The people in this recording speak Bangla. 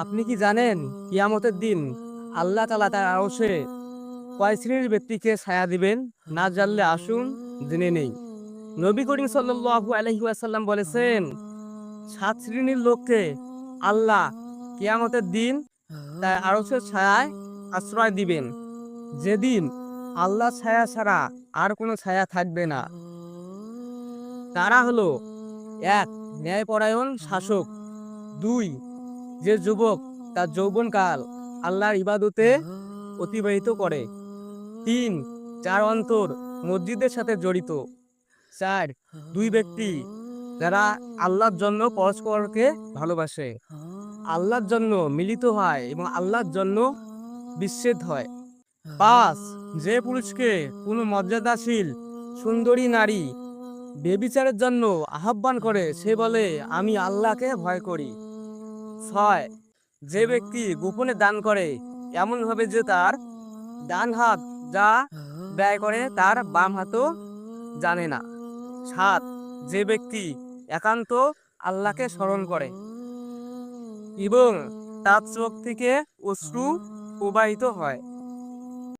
আপনি কি জানেন কিয়ামতের দিন আল্লাহ তালা তার আরশে কয় শ্রেণির ব্যক্তিকে ছায়া দিবেন? না জানলে আসুন জেনে নেই। নবী করিম সাল্লাল্লাহু আলাইহি ওয়াসাল্লাম বলেছেন, সাত শ্রেণির লোককে আল্লাহ কিয়ামতের দিন তার আরশের ছায়ায় আশ্রয় দিবেন। যেদিন আল্লাহ ছায়া ছাড়া আর কোনো ছায়া থাকবে না। তারা হলো এক ন্যায়পরায়ণ শাসক, দুই যে যুবক তার যৌবনকাল আল্লাহর ইবাদতে অতিবাহিত করে। তিন, চার অন্তর মসজিদের সাথে জড়িত। চার, দুই ব্যক্তি যারা আল্লাহর জন্য পরস্পরকে ভালোবাসে। আল্লাহর জন্য মিলিত হয় এবং আল্লাহর জন্য বিচ্ছেদ হয়। পাঁচ, যে পুরুষকে কোনো মর্যাদাশীল, সুন্দরী নারী বেবিচারের জন্য আহ্বান করে, সে বলে, আমি আল্লাহকে ভয় করি। ছয়। যে ব্যক্তি গোপনে দান করে এমন ভাবে যে তার ডান হাত যা ব্যয় করে তার বাম হাতও জানে না। সাত। যে ব্যক্তি একান্ত আল্লাহকে স্মরণ করে এবং তার চোখ থেকে অশ্রু প্রবাহিত হয়।